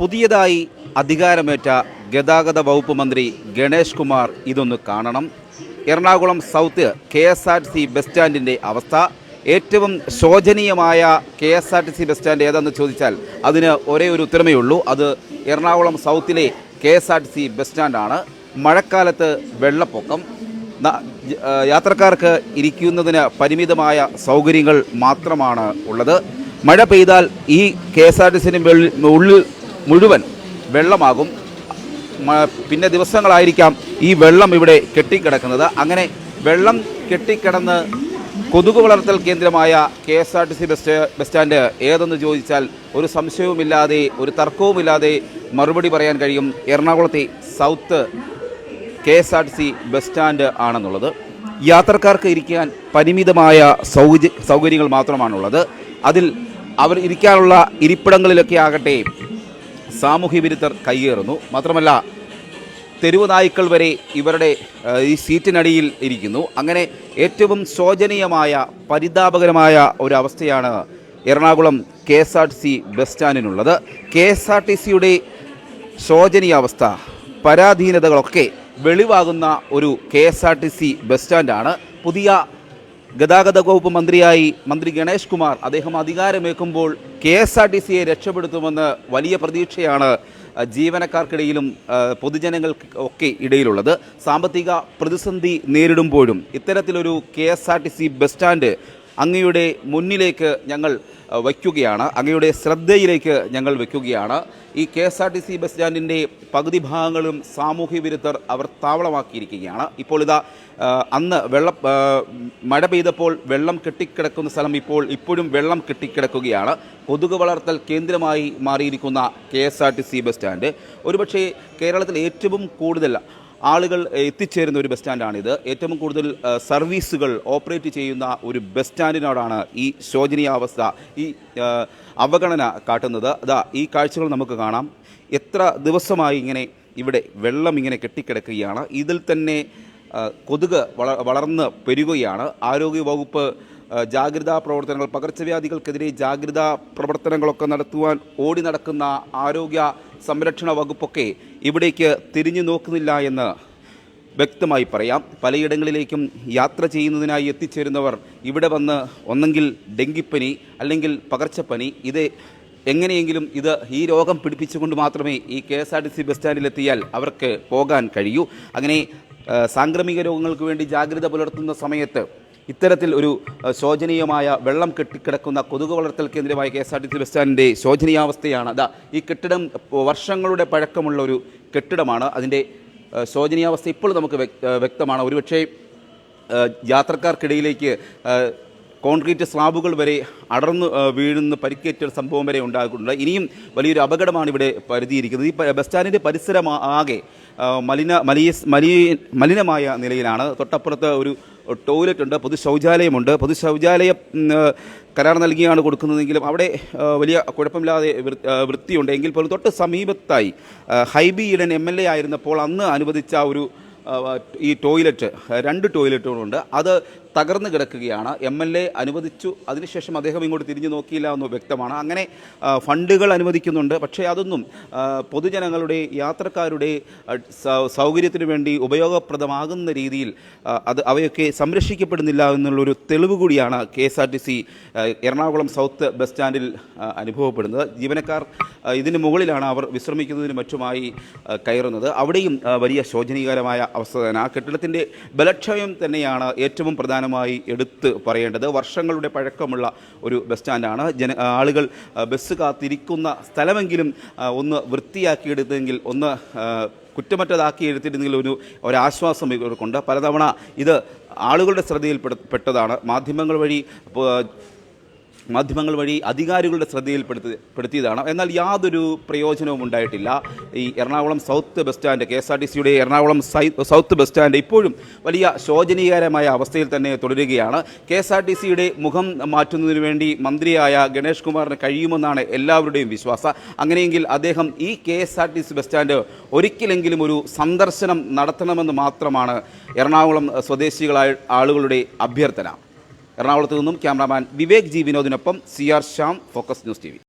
പുതിയതായി അധികാരമേറ്റ ഗതാഗത വകുപ്പ് മന്ത്രി ഗണേഷ് കുമാർ ഇതൊന്ന് കാണണം. Ernakulam south K S R T C bus സ്റ്റാൻഡിന്റെ അവസ്ഥ. ഏറ്റവും ശോചനീയമായ K S R T C bus stand ഏതെന്ന് ചോദിച്ചാൽ അതിന് ഒരേ ഒരു ഉത്തരമേ ഉള്ളൂ. അത് Ernakulam സൗത്തിലെ K S R T C bus സ്റ്റാൻഡാണ്. മഴക്കാലത്ത് വെള്ളപ്പൊക്കം. യാത്രക്കാർക്ക് ഇരിക്കുന്നതിന് പരിമിതമായ സൗകര്യങ്ങൾ മാത്രമാണ് ഉള്ളത്. മഴ പെയ്താൽ ഈ കെ എസ് ആർ ടി സിന് ഉള്ളിൽ മുഴുവൻ വെള്ളമാകും. പിന്നെ ദിവസങ്ങളായിരിക്കാം ഈ വെള്ളം ഇവിടെ കെട്ടിക്കിടക്കുന്നത്. അങ്ങനെ വെള്ളം കെട്ടിക്കിടന്ന് കൊതുക് വളർത്തൽ കേന്ദ്രമായ K S R T C bus bus stand ഏതെന്ന് ചോദിച്ചാൽ ഒരു സംശയവുമില്ലാതെ ഒരു തർക്കവുമില്ലാതെ മറുപടി പറയാൻ കഴിയും എറണാകുളത്തെ south K S R T C bus stand ആണെന്നുള്ളത്. യാത്രക്കാർക്ക് ഇരിക്കാൻ പരിമിതമായ സൗകര്യ സൗകര്യങ്ങൾ മാത്രമാണുള്ളത്. അതിൽ അവർ ഇരിക്കാനുള്ള ഇരിപ്പിടങ്ങളിലൊക്കെ ആകട്ടെ സാമൂഹ്യ വിരുദ്ധർ കയ്യേറുന്നു മാത്രമല്ല തെരുവ് നായ്ക്കൾ വരെ ഇവരുടെ ഈ സീറ്റിനടിയിൽ ഇരിക്കുന്നു. അങ്ങനെ ഏറ്റവും ശോചനീയമായ പരിതാപകരമായ ഒരു അവസ്ഥയാണ് Ernakulam K S R T C bus സ്റ്റാൻഡിനുള്ളത്. K S R T സിയുടെ ശോചനീയാവസ്ഥ പരാധീനതകളൊക്കെ വെളിവാകുന്ന ഒരു K S R T C bus സ്റ്റാൻഡാണ്. പുതിയ ഗതാഗത വകുപ്പ് മന്ത്രിയായി മന്ത്രി ഗണേഷ് കുമാർ അദ്ദേഹം അധികാരമേൽക്കുമ്പോൾ കെ എസ് ആർ ടി സിയെ രക്ഷപ്പെടുത്തുമെന്ന് വലിയ പ്രതീക്ഷയാണ് ജീവനക്കാർക്കിടയിലും പൊതുജനങ്ങൾക്ക് ഒക്കെ ഇടയിലുള്ളത്. സാമ്പത്തിക പ്രതിസന്ധി നേരിടുമ്പോഴും ഇത്തരത്തിലൊരു K S R T C bus stand അങ്ങയുടെ മുന്നിലേക്ക് ഞങ്ങൾ വയ്ക്കുകയാണ്. അങ്ങയുടെ ശ്രദ്ധയിലേക്ക് ഞങ്ങൾ വയ്ക്കുകയാണ്. ഈ K S R T C bus സ്റ്റാൻഡിന്റെ പകുതി ഭാഗങ്ങളും സാമൂഹ്യ വിരുദ്ധർ അവർ താവളമാക്കിയിരിക്കുകയാണ്. ഇപ്പോൾ ഇതാ അന്ന് വെള്ളം മഴ പെയ്തപ്പോൾ വെള്ളം കെട്ടിക്കിടക്കുന്ന സ്ഥലം ഇപ്പോൾ ഇപ്പോഴും വെള്ളം കെട്ടിക്കിടക്കുകയാണ്. കൊതുക് വളർത്തൽ കേന്ദ്രമായി മാറിയിരിക്കുന്ന K S R T C bus stand. ഒരുപക്ഷേ കേരളത്തിൽ ഏറ്റവും കൂടുതൽ ആളുകൾ എത്തിച്ചേരുന്ന ഒരു ബസ് സ്റ്റാൻഡാണിത്. ഏറ്റവും കൂടുതൽ സർവീസുകൾ ഓപ്പറേറ്റ് ചെയ്യുന്ന ഒരു ബസ് സ്റ്റാൻഡിനോടാണ് ഈ ശോചനീയാവസ്ഥ ഈ അവഗണന കാട്ടുന്നത്. അതാ ഈ കാഴ്ചകൾ നമുക്ക് കാണാം. എത്ര ദിവസമായി ഇങ്ങനെ ഇവിടെ വെള്ളം ഇങ്ങനെ കെട്ടിക്കിടക്കുകയാണ്. ഇതിൽ തന്നെ കൊതുക് വള വളർന്ന് പെരുകുകയാണ്. ആരോഗ്യ വകുപ്പ് ജാഗ്രതാ പ്രവർത്തനങ്ങൾ പകർച്ചവ്യാധികൾക്കെതിരെ ജാഗ്രതാ പ്രവർത്തനങ്ങളൊക്കെ നടത്തുവാൻ ഓടി നടക്കുന്ന ആരോഗ്യ സംരക്ഷണ വകുപ്പൊക്കെ ഇവിടേക്ക് തിരിഞ്ഞു നോക്കുന്നില്ല എന്ന് വ്യക്തമായി പറയാം. പലയിടങ്ങളിലേക്കും യാത്ര ചെയ്യുന്നതിനായി എത്തിച്ചേരുന്നവർ ഇവിടെ വന്ന് ഒന്നെങ്കിൽ ഡെങ്കിപ്പനി അല്ലെങ്കിൽ പകർച്ചപ്പനി ഇത് എങ്ങനെയെങ്കിലും ഇത് ഈ രോഗം പിടിപ്പിച്ചുകൊണ്ട് മാത്രമേ ഈ K S R T C bus സ്റ്റാൻഡിലെത്തിയാൽ അവർക്ക് പോകാൻ കഴിയൂ. അങ്ങനെ സാംക്രമിക രോഗങ്ങൾക്ക് വേണ്ടി ജാഗ്രത പുലർത്തുന്ന സമയത്ത് ഇത്തരത്തിൽ ഒരു ശോചനീയമായ വെള്ളം കെട്ടിക്കിടക്കുന്ന കൊതുക് വളർത്തൽ കേന്ദ്രമായ K S R T C bus സ്റ്റാൻഡിന്റെ ശോചനീയാവസ്ഥയാണ്. അതാ ഈ കെട്ടിടം വർഷങ്ങളുടെ പഴക്കമുള്ള ഒരു കെട്ടിടമാണ് അതിന്റെ ശോചനീയാവസ്ഥ ഇപ്പോൾ നമുക്ക് വ്യക്തമാണ്. ഒരുപക്ഷേ യാത്രക്കാർക്കിടയിലേക്ക് കോൺക്രീറ്റ് സ്ലാബുകൾ വരെ അടർന്നു വീഴുന്ന പരിക്കേറ്റ സംഭവം വരെ ഉണ്ടാകുന്നുണ്ട് ഇനിയും വലിയൊരു അപകടമാണ് ഇവിടെ പരുതിയിരിക്കുന്നത്. ഈ ബസ് സ്റ്റാൻഡിന്റെ പരിസരം ആകെ മലിന മലിയ മലി മലിനമായ നിലയിലാണ്. തൊട്ടപ്പുറത്ത് ഒരു ടോയ്ലറ്റ് ഉണ്ട് പൊതു ശൗചാലയമുണ്ട് പൊതു ശൗചാലയ കരാർ നൽകിയാണ് കൊടുക്കുന്നതെങ്കിലും അവിടെ വലിയ കുഴപ്പമില്ലാതെ വൃത്തിയുണ്ട്. എങ്കിൽ പോലും തൊട്ട് സമീപത്തായി Hibi Eden M L A ആയിരുന്നപ്പോൾ അന്ന് അനുവദിച്ച ഒരു ഈ ടോയ്ലറ്റ് രണ്ട് ടോയ്ലറ്റുകളുണ്ട്. അത് തകർന്നു കിടക്കുകയാണ്. എം എൽ എ അനുവദിച്ചു. അതിനുശേഷം അദ്ദേഹം ഇങ്ങോട്ട് തിരിഞ്ഞു നോക്കിയില്ല എന്ന് വ്യക്തമാണ്. അങ്ങനെ ഫണ്ടുകൾ അനുവദിക്കുന്നുണ്ട്. പക്ഷേ അതൊന്നും പൊതുജനങ്ങളുടെ യാത്രക്കാരുടെ സൗകര്യത്തിനു വേണ്ടി ഉപയോഗപ്രദമാകുന്ന രീതിയിൽ അത് അവയൊക്കെ സംരക്ഷിക്കപ്പെടുന്നില്ല എന്നുള്ളൊരു തെളിവ് കൂടിയാണ് K S R T C Ernakulam south bus സ്റ്റാൻഡിൽ അനുഭവപ്പെടുന്നത്. ജീവനക്കാർ ഇതിന് മുകളിലാണ് അവർ വിശ്രമിക്കുന്നതിന് മറ്റുമായി കയറുന്നത്. അവിടെയും വലിയ ശോചനീയകരമായ അവസ്ഥ തന്നെ ആ കെട്ടിടത്തിന്റെ ബലക്ഷയം തന്നെയാണ് ഏറ്റവും പ്രധാനമായി എടുത്ത് പറയേണ്ടത്. വർഷങ്ങളുടെ പഴക്കമുള്ള ഒരു ബസ് സ്റ്റാൻഡാണ്. ജന ആളുകൾ ബസ് കാത്തിരിക്കുന്ന സ്ഥലമെങ്കിലും ഒന്ന് വൃത്തിയാക്കിയെടുത്തെങ്കിൽ ഒന്ന് കുറ്റമറ്റതാക്കി എടുത്തിരുന്നെങ്കിൽ ഒരു ഒരാശ്വാസം ഇവർക്കുണ്ട് പലതവണ ഇത് ആളുകളുടെ ശ്രദ്ധയിൽ പെട്ടതാണ്. മാധ്യമങ്ങൾ വഴി മാധ്യമങ്ങൾ വഴി അധികാരികളുടെ ശ്രദ്ധയിൽപ്പെടുത്തി എന്നാൽ യാതൊരു പ്രയോജനവും ഉണ്ടായിട്ടില്ല. ഈ Ernakulam south bus stand K S R T സിയുടെ എറണാകുളം സൗത്ത് ബസ് സ്റ്റാൻഡ് ഇപ്പോഴും വലിയ ശോചനീയകരമായ അവസ്ഥയിൽ തന്നെ തുടരുകയാണ്. കെ എസ് ആർ ടി സിയുടെ മുഖം മാറ്റുന്നതിന് വേണ്ടി മന്ത്രിയായ ഗണേഷ് കുമാറിന് കഴിയുമെന്നാണ് എല്ലാവരുടെയും വിശ്വാസം. അങ്ങനെയെങ്കിൽ അദ്ദേഹം ഈ K S R T C bus stand ഒരിക്കലെങ്കിലും ഒരു സന്ദർശനം നടത്തണമെന്ന് മാത്രമാണ് എറണാകുളം സ്വദേശികളായ ആളുകളുടെ അഭ്യർത്ഥന. എറണാകുളത്ത് നിന്നും cameraman Vivek G വിനോദിനൊപ്പം C R Shyam focus news T